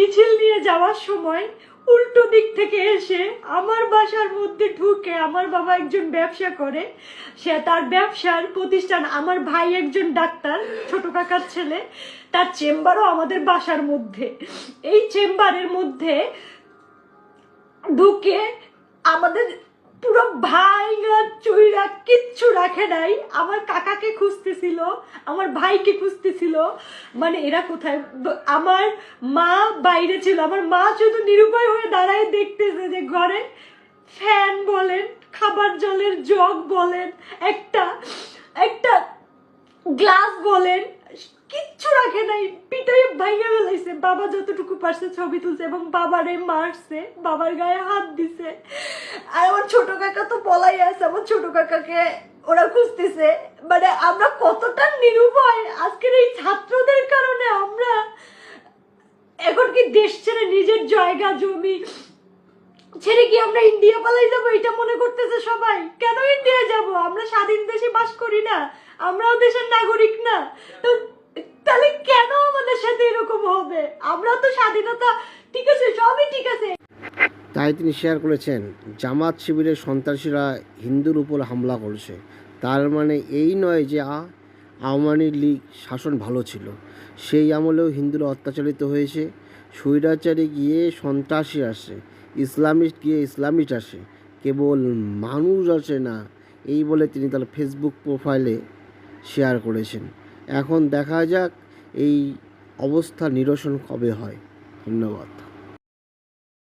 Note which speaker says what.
Speaker 1: মিছিল নিয়ে যাওয়ার সময় উল্টো দিক থেকে এসে আমার বাসার মধ্যে ঢুকে আমার বাবা একজন ব্যবসা করে। সে তার ব্যবসার প্রতিষ্ঠান, আমার ভাই একজন ডাক্তার, ছোট কাকার ছেলে, তার চেম্বারও আমাদের বাসার মধ্যে। এই চেম্বারের মধ্যে ঢুকে আমাদের পুরো ভাইরা চুইরা কিচ্ছু রাখে নাই। আমার কাকাকে খুঁজতেছিল, আমার ভাইকে খুঁজতেছিল। মানে এরা কোথায়? আমার মা বাইরে ছিল। আমার মা শুধু নিরুপায় হয়ে দাঁড়ায় দেখতেছে যে ঘরে ফ্যান বলেন, খাবার জলের জগ বলেন, একটা একটা গ্লাস বলেন কিচ্ছু রাখে নাই। পিটাই ভাইয়া ফেলাইছে। বাবা যতটুকু পারছে ছবি তুলছে এবং বাবারে মারছে। বাবার গায়ে হাত দিছে। আর আমার ছোট কাকা তো বলাই আছে, আমার ছোট কাকাকে ওরা খুঁজতেছে। মানে আমরা কতটা নিরুপায়। আজকের এই ছাত্রদের কারণে আমরা এখন কি দেশ ছেড়ে নিজের জায়গা, জমি ছেড়ে কি আমরা ইন্ডিয়া পালাই যাব? এটা মনে করতেছে সবাই। কেন ইন্ডিয়া যাব? আমরা স্বাধীন দেশে বাস করি না। আমরাও দেশের নাগরিক না তো তাহলে কেন আমাদের সাথে এরকম হবে। আমরা তো স্বাধীনতা ঠিক আছে, সবই ঠিক আছে।
Speaker 2: তাই তিনি শেয়ার করেছেন, জামাত শিবিরের সন্ত্রাসীরা হিন্দুর উপর হামলা করছে। তার মানে এই নয় যে আওয়ামী লীগ শাসন ভালো ছিল। সেই আমলেও হিন্দুরা অত্যাচারিত হয়েছে। স্বৈরাচারে গিয়ে সন্ত্রাসী আসে, ইসলামিস্ট গিয়ে ইসলামিস্ট আসে। কেবল মানুষ আসে না, এই বলে তিনি তার ফেসবুক প্রোফাইলে শেয়ার করেছেন। এখন দেখা যাক এই অবস্থা নিরসন কবে হয়? ধন্যবাদ।